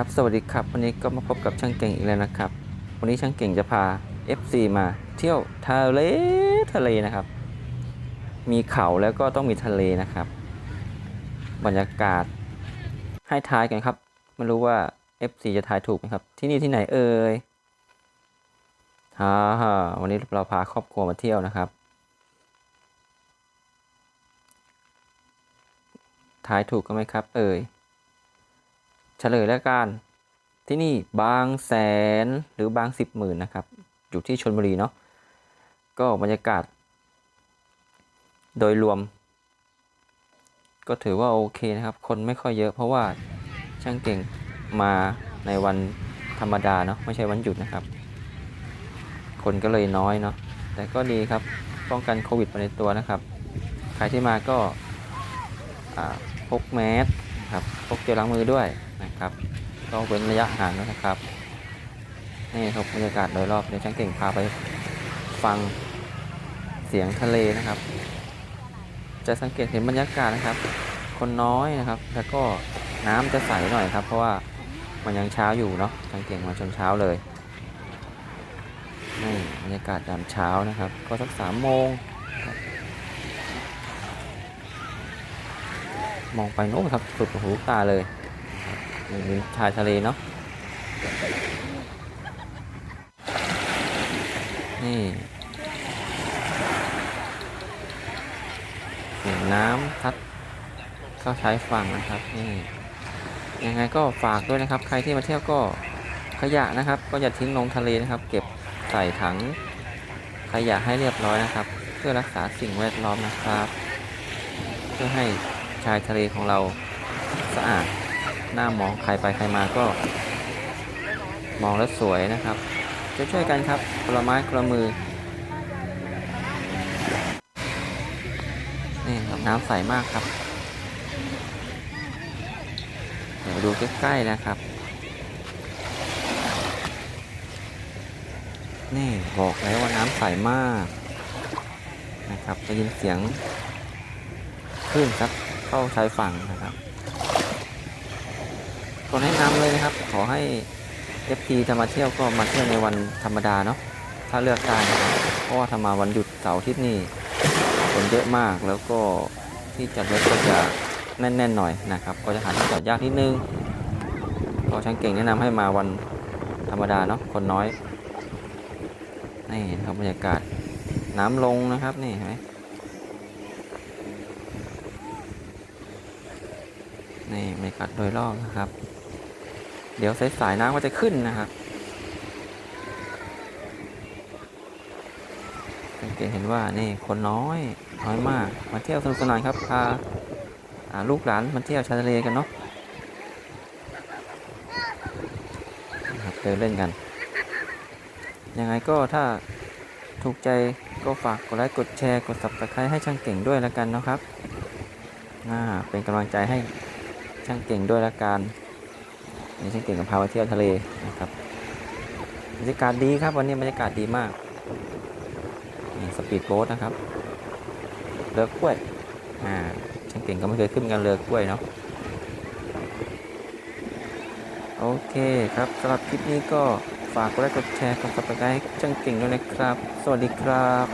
ครับสวัสดีครับ วันนี้ก็มาพบกับช่างเก่งอีกแล้วนะครับ วันนี้ช่างเก่งจะพา FC มาเที่ยวทะเลทะเลนะครับ มีเขาแล้วก็ต้องมีทะเลนะครับ บรรยากาศให้ทายกันครับไม่รู้ว่า FC จะทายถูกไหมครับ ที่นี่ที่ไหนเอ่ยฮ่าฮ่าวันนี้เราพาครอบครัวมาเที่ยวนะครับทายถูกกันไหมครับ เอ่ย เฉลยแล้วกันที่นี่บางแสนหรือบางสิบหมื่นนะครับ อยู่ที่ชนบุรีเนาะก็บรรยากาศ โดยรวม ก็ถือว่าโอเคนะครับ คนไม่ค่อยเยอะ เพราะว่าช่างเก่งมาในวันธรรมดาเนาะไม่ใช่วันหยุดนะครับ คนก็เลยน้อยเนาะแต่ก็ดีครับป้องกันโควิดไปในตัวนะครับ ใครที่มาก็พกแมสครับพกเจลล้างมือด้วย ครับต้องเว้นระยะห่างนะครับนี่ครับบรรยากาศโดยรอบเดี๋ยวช่างเก่งพาไปฟังเสียงทะเลนะครับ จะสังเกตเห็นบรรยากาศนะครับ คนน้อยนะครับ แล้วก็น้ำจะใสหน่อยครับ เพราะว่ามันยังเช้าอยู่เนาะช่างเก่งมาชนเช้าเลยนี่บรรยากาศยามเช้านะครับ ก็สักสามโมงมองไปโน้นครับสุดหูตาเลย ชายทะเลเนาะ นี่เสียงน้ำพัดเข้าใช้ฝั่งนะครับ นี่ ยังไงก็ฝากด้วยนะครับ ใครที่มาเที่ยวก็ขยะนะครับ ก็อย่าทิ้งลงทะเลนะครับ เก็บใส่ถังขยะให้เรียบร้อยนะครับ เพื่อรักษาสิ่งแวดล้อมนะครับ เพื่อให้ชายทะเลของเราสะอาด หน่ามองใครไปใครมาก็ มองแล้วสวยนะครับจะช่วยกันครับคนละไม้คนละมือนี่ครับน้ำใสมากครับ เดี๋ยวดูใกล้ๆนะครับ นี่บอกแล้วว่าน้ำใสมากนะครับจะยินเสียงคลื่นซัดเข้าชายฝั่งนะครับ ก็แนะนำเลยนะครับ ขอให้ FP จะมาเที่ยวก็มาเที่ยวในวันธรรมดาเนาะถ้าเลือกได้นะครับเพราะว่าถ้ามาวันหยุดเสาร์อาทิตย์นี่คนเยอะมากแล้วก็ที่จอดรถก็จะแน่นๆหน่อยนะครับ ก็จะหาที่จอดยากนิดนึงก็ช่างเก่งแนะนำให้มาวันธรรมดาเนาะคนน้อยนี่นะครับบรรยากาศน้ำลงนะครับนี่เห็นไหมนี่บรรยากาศโดยรอบนะครับ เดี๋ยวสายๆน้ำก็จะขึ้นนะครับสังเกตเห็นว่านี่คนน้อยน้อยมากมาเที่ยวสนุกสนานครับพาลูกหลานมาเที่ยวชายทะเลกันเนาะเดินเล่นกัน ยังไงก็ถ้าถูกใจก็ฝากกดไลค์กดแชร์กด subscribe ให้ช่างเก่งด้วยแล้วกันนะครับอ่าเป็นกำลังใจให้ช่างเก่งด้วยละกัน นี่ช่างเก่งกับพาไปเที่ยวทะเลนะครับบรรยากาศดีครับวันนี้บรรยากาศดีมากนี่สปีดโบ๊ทนะครับเรือกล้วยอ่าช่างเก่งก็ไม่เคยขึ้นกันเรือกล้วยเนาะโอเคครับสำหรับคลิปนี้ก็ฝากกดไลค์กดแชร์กด subscribe ให้ช่างเก่งด้วยนะครับ สวัสดีครับ